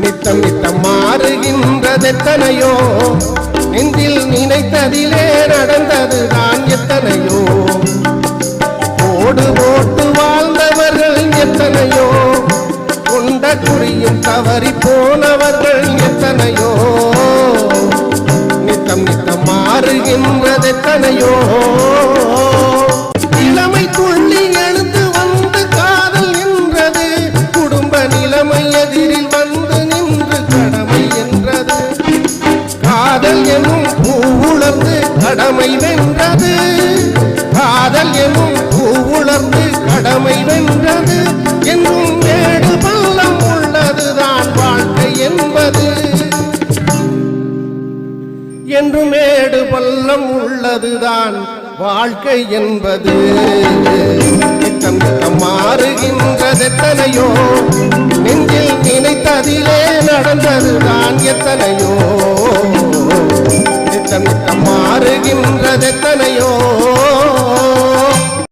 நித்தம் நித்தம் மாறுகின்றதெத்தனையோ நெஞ்சில் நினைத்ததிலே நடந்ததுதான் எத்தனையோ? ஓடு போட்டு வாழ்ந்தவர்கள் எத்தனையோ? கொண்ட குறியும் தவறி போனவர்கள் எத்தனையோ? நித்தம் நித்தம் மாறுகின்றதெத்தனையோ இளமை துள்ளி எழுந்து வந்து காதல் என்றது குடும்ப நிலைமை எதிரில் கடமை வென்றது. காதல் எனும் பூவுளர்ந்து கடமை வென்றது. என்றும் மேடு பள்ளம் உள்ளதுதான் வாழ்க்கை என்பது. என்று மேடு பள்ளம் உள்ளதுதான் வாழ்க்கை என்பது. நித்தம் நித்தம் மாறுகின்றதெத்தனையோ நெஞ்சில் நினைத்ததிலே நடந்ததுதான் எத்தனையோ. வருகின்றது தனையோ